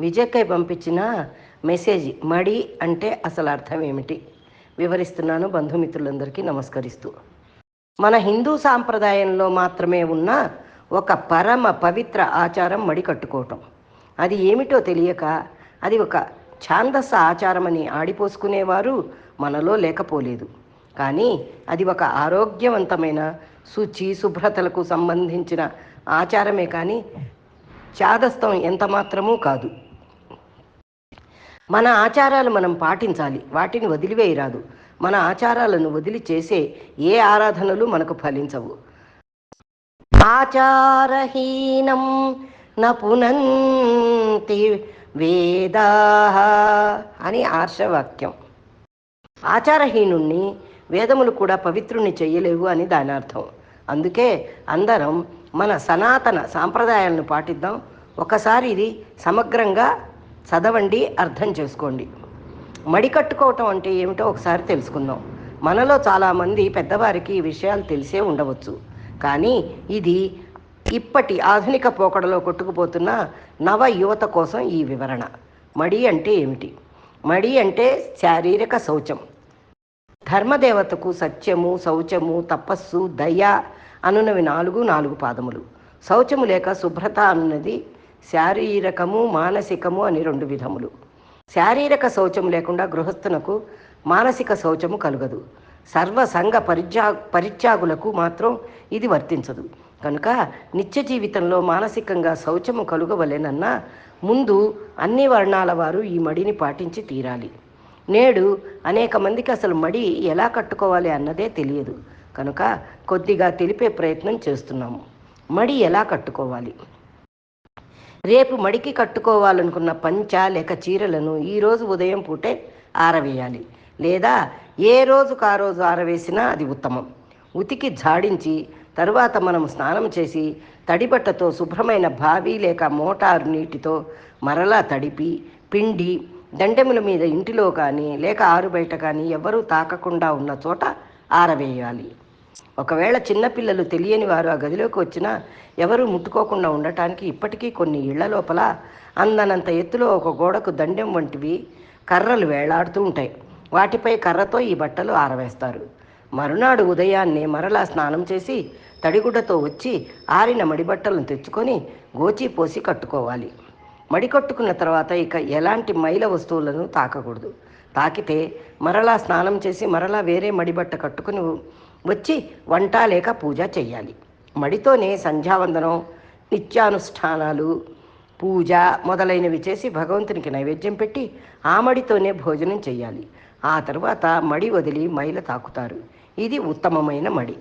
విజయక్కయ్య పంపించిన మెసేజ్ మడి అంటే అసలు అర్థం ఏమిటి? వివరిస్తున్నాను బంధుమిత్రులందరికీ నమస్కరిస్తూ. మన హిందూ సాంప్రదాయంలో మాత్రమే ఉన్న ఒక పరమ పవిత్ర ఆచారం మడి కట్టుకోవటం. అది ఏమిటో తెలియక అది ఒక ఛాందస్స ఆచారమని ఆడిపోసుకునేవారు మనలో లేకపోలేదు. కానీ అది ఒక ఆరోగ్యవంతమైన శుచి శుభ్రతలకు సంబంధించిన ఆచారమే కానీ చాదస్తం ఎంత మాత్రమూ కాదు. మన ఆచారాలు మనం పాటించాలి. వాటిని వదిలివేయరాదు. మన ఆచారాలను వదిలి చేసే ఏ ఆరాధనలు మనకు ఫలించవు. ఆచారహీనం నపునంతి వేదా అని ఆర్షవాక్యం. ఆచారహీనుణ్ణి వేదములు కూడా పవిత్రుణ్ణి చేయలేవు అని దాని అర్థం. అందుకే అందరం మన సనాతన సాంప్రదాయాలను పాటిద్దాం. ఒకసారి ఇది సమగ్రంగా చదవండి అర్థం చేసుకోండి. మడి కట్టుకోవటం అంటే ఏమిటో ఒకసారి తెలుసుకుందాం. మనలో చాలామంది పెద్దవారికి ఈ విషయాలు తెలిసే ఉండవచ్చు. కానీ ఇది ఇప్పటి ఆధునిక పోకడలో కొట్టుకుపోతున్న నవ యువత కోసం ఈ వివరణ. మడి అంటే ఏమిటి? మడి అంటే శారీరక శౌచం. ధర్మదేవతకు సత్యము శౌచము తపస్సు దయ అనునవి నాలుగు నాలుగు పాదములు. శౌచము లేక శుభ్రత అన్నది శారీరకము మానసికము అని రెండు విధములు. శారీరక శౌచం లేకుండా గృహస్థునకు మానసిక శౌచము కలుగదు. సర్వ సంఘ పరిత్యా పరిత్యాగులకు మాత్రం ఇది వర్తించదు. కనుక నిత్య జీవితంలో మానసికంగా శౌచము కలుగవలేనన్నా ముందు అన్ని వర్ణాల వారు ఈ మడిని పాటించి తీరాలి. నేడు అనేక మందికి అసలు మడి ఎలా కట్టుకోవాలి అన్నదే తెలియదు. కనుక కొద్దిగా తెలిపే ప్రయత్నం చేస్తున్నాము. మడి ఎలా కట్టుకోవాలి? రేపు మడికి కట్టుకోవాలనుకున్న పంచ లేక చీరలను ఈరోజు ఉదయం పూటే ఆరవేయాలి. లేదా ఏ రోజుకు ఆ రోజు ఆరవేసినా అది ఉత్తమం. ఉతికి జాడించి తరువాత మనం స్నానం చేసి తడిబట్టతో శుభ్రమైన బావి లేక మోటారు నీటితో మరలా తడిపి పిండి దండెముల మీద ఇంటిలో కానీ లేక ఆరు బయట కానీ ఎవరూ తాకకుండా ఉన్న చోట ఆరవేయాలి. ఒకవేళ చిన్నపిల్లలు తెలియని వారు ఆ గదిలోకి వచ్చినా ఎవరు ముట్టుకోకుండా ఉండటానికి ఇప్పటికీ కొన్ని ఇళ్ళ లోపల అందనంత ఎత్తులో ఒక గోడకు దండెం వంటివి కర్రలు వేలాడుతూ ఉంటాయి. వాటిపై కర్రతో ఈ బట్టలు ఆరవేస్తారు. మరునాడు ఉదయాన్నే మరలా స్నానం చేసి తడిగుడ్డతో వచ్చి ఆరిన మడి బట్టలను తెచ్చుకొని గోచి పోసి కట్టుకోవాలి. మడి కట్టుకున్న తర్వాత ఇక ఎలాంటి మైల వస్తువులను తాకకూడదు. తాకితే మరలా స్నానం చేసి మరలా వేరే మడి బట్ట కట్టుకుని వచ్చి వంట లేక పూజ చేయాలి మడితోనే సంధ్యావందనం నిత్యానుష్ఠానాలు పూజ మొదలైనవి చేసి భగవంతునికి నైవేద్యం పెట్టి ఆ మడితోనే భోజనం చేయాలి ఆ తర్వాత మడి వదిలి మైల తాకుతారు. ఇది ఉత్తమమైన మడి.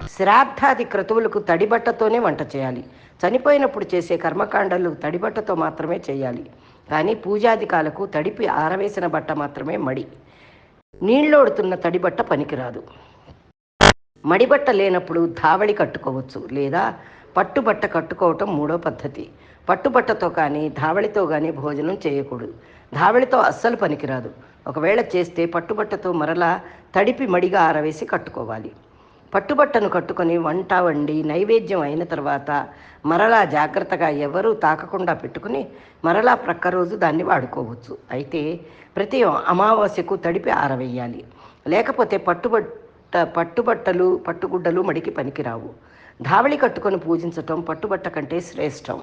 శ్రాద్ధాది క్రతువులకు తడిబట్టతోనే వంట చేయాలి. చనిపోయినప్పుడు చేసే కర్మకాండాలు తడిబట్టతో మాత్రమే చేయాలి. కానీ పూజాదికాలకు తడిపి ఆరవేసిన బట్ట మాత్రమే మడి. నీళ్ళోడుతున్న తడిబట్ట పనికిరాదు. మడిబట్ట లేనప్పుడు ధావళి కట్టుకోవచ్చు లేదా పట్టుబట్ట కట్టుకోవటం మూడో పద్ధతి. పట్టుబట్టతో కానీ ధావళితో కానీ భోజనం చేయకూడదు. ధావళితో అస్సలు పనికిరాదు. ఒకవేళ చేస్తే పట్టుబట్టతో మరలా తడిపి మడిగా ఆరవేసి కట్టుకోవాలి. పట్టుబట్టను కట్టుకొని వంట వండి నైవేద్యం అయిన తర్వాత మరలా జాగ్రత్తగా ఎవరూ తాకకుండా పెట్టుకుని మరలా ప్రక్క రోజు దాన్ని వాడుకోవచ్చు. అయితే ప్రతి అమావాస్యకు తడిపి ఆరవేయాలి. లేకపోతే పట్టుబట్ట పట్టుబట్టలు పట్టుగుడ్డలు మడికి పనికిరావు. ధావళి కట్టుకొని పూజించటం పట్టుబట్ట కంటే శ్రేష్టం.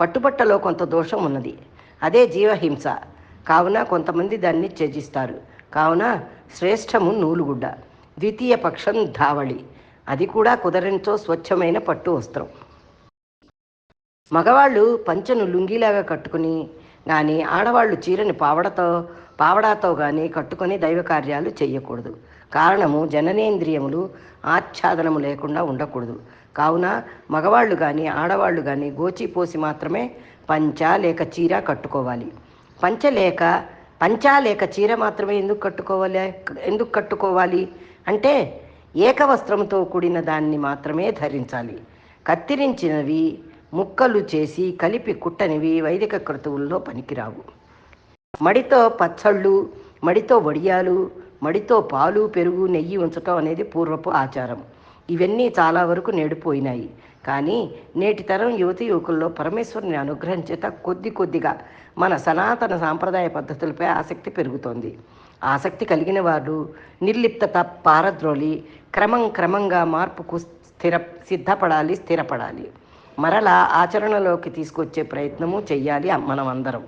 పట్టుబట్టలో కొంత దోషం ఉన్నది. అదే జీవహింస. కావున కొంతమంది దాన్ని త్యజిస్తారు. కావున శ్రేష్టము నూలుగుడ్డ. ద్వితీయ పక్షం ధావళి. అది కూడా కుదరనితో స్వచ్ఛమైన పట్టు వస్త్రం. మగవాళ్ళు పంచను లుంగిలాగా కట్టుకుని కానీ ఆడవాళ్ళు చీరని పావడతో పావడాతో కానీ కట్టుకొని దైవ కార్యాలు చేయకూడదు కారణము జననేంద్రియములు ఆచ్ఛాదనము లేకుండా ఉండకూడదు. కావున మగవాళ్ళు కానీ ఆడవాళ్ళు కానీ గోచి పోసి మాత్రమే పంచ లేక చీర కట్టుకోవాలి. పంచ లేక పంచా లేక చీర మాత్రమే ఎందుకు కట్టుకోవాలి? ఎందుకు కట్టుకోవాలి? అంటే ఏకవస్త్రంతో కూడిన దాన్ని మాత్రమే ధరించాలి. కత్తిరించినవి ముక్కలు చేసి కలిపి కుట్టనివి వైదిక క్రతువుల్లో పనికిరావు. మడితో పచ్చళ్ళు మడితో వడియాలు మడితో పాలు పెరుగు నెయ్యి ఉంచటం అనేది పూర్వపు ఆచారం. ఇవన్నీ చాలా వరకు నేడు పోయినాయి కానీ నేటి తరం యువతి యువకుల్లో పరమేశ్వరుని అనుగ్రహం చేత కొద్ది కొద్దిగా మన సనాతన సాంప్రదాయ పద్ధతులపై ఆసక్తి పెరుగుతోంది. ఆసక్తి కలిగిన వారు నిర్లిప్తత పారద్రోలి క్రమం క్రమంగా మార్పుకు స్థిర సిద్ధపడాలి స్థిరపడాలి. మరలా ఆచరణలోకి తీసుకొచ్చే ప్రయత్నము చెయ్యాలి మనం అందరం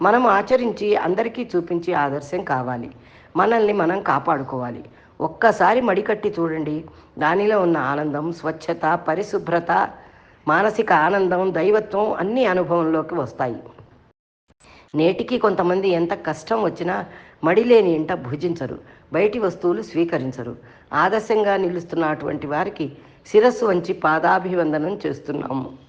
మనం ఆచరించి అందరికీ చూపించి ఆదర్శం కావాలి. మనల్ని మనం కాపాడుకోవాలి. ఒక్కసారి మడికట్టి చూడండి. దానిలో ఉన్న ఆనందం స్వచ్ఛత పరిశుభ్రత మానసిక ఆనందం దైవత్వం అన్ని అనుభవంలోకి వస్తాయి. నేటికి కొంతమంది ఎంత కష్టం వచ్చినా మడిలేని ఇంట భుజించరు బయటి వస్తువులు స్వీకరించరు. ఆదర్శంగా నిలుస్తున్నటువంటి వారికి శిరస్సు వంచి పాదాభివందనం చేస్తున్నాము.